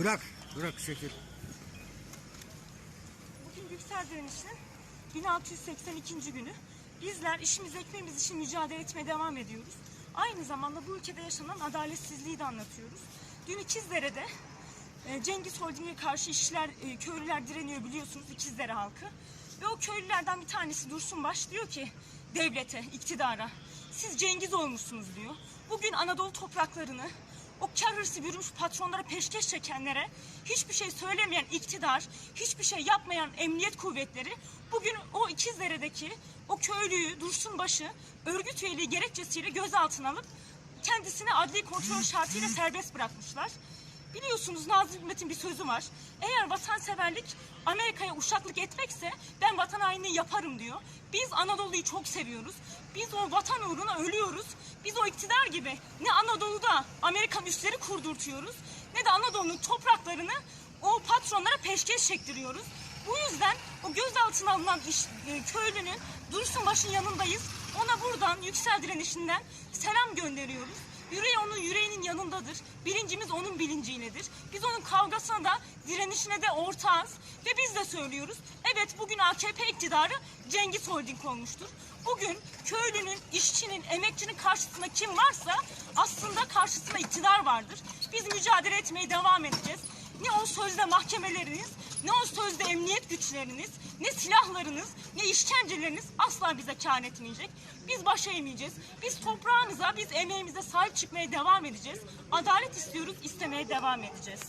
Bırak, bırak şekil. Bugün Yüksel Direniş'in 1682. günü. Bizler işimiz ekmeğimiz için mücadele etmeye devam ediyoruz. Aynı zamanda bu ülkede yaşanan adaletsizliği de anlatıyoruz. Dün İkizdere'de e, Cengiz Holding'e karşı işçiler, e, köylüler direniyor biliyorsunuz İkizdere halkı. Ve o köylülerden bir tanesi Dursun Baş diyor ki devlete, iktidara siz Cengiz olmuşsunuz diyor. Bugün Anadolu topraklarını o kar hırsı bürümüş patronlara peşkeş çekenlere hiçbir şey söylemeyen iktidar, hiçbir şey yapmayan emniyet kuvvetleri bugün o İkizdere'deki o köylüyü Dursunbaşı örgüt üyeliği gerekçesiyle gözaltına alıp kendisini adli kontrol şartıyla serbest bırakmışlar. Biliyorsunuz Nazım Hikmet'in bir sözü var. Eğer vatanseverlik Amerika'ya uşaklık etmekse ben vatan hainliği yaparım diyor. Biz Anadolu'yu çok seviyoruz. Biz o vatan uğruna ölüyoruz. Biz o iktidar gibi ne Anadolu'da Amerikan üsleri kurdurtuyoruz ne de Anadolu'nun topraklarını o patronlara peşkeş çektiriyoruz. Bu yüzden o gözaltına alınan iş, e, köylünün Dursunbaş'ın yanındayız. Ona buradan yüksel direnişinden selam gönderiyoruz. Yüreği onun yüreğinin yanındadır. Bilincimiz onun bilinciyledir. Biz onun kavgasına da direnişine de ortağız. Ve biz de söylüyoruz. Evet bugün AKP iktidarı Cengiz Holding olmuştur. Bugün köylünün, işçinin, emekçinin karşısında kim varsa aslında karşısında iktidar vardır. Biz mücadele etmeye devam edeceğiz. Ne o sözde mahkemeleriniz, ne o sözde emniyet güçleriniz, ne silahlarınız, ne işkenceleriniz asla bize kâr etmeyecek. Biz baş eğmeyeceğiz. Biz toprağımıza, biz emeğimize sahip çıkmaya devam edeceğiz. Adalet istiyoruz, istemeye devam edeceğiz.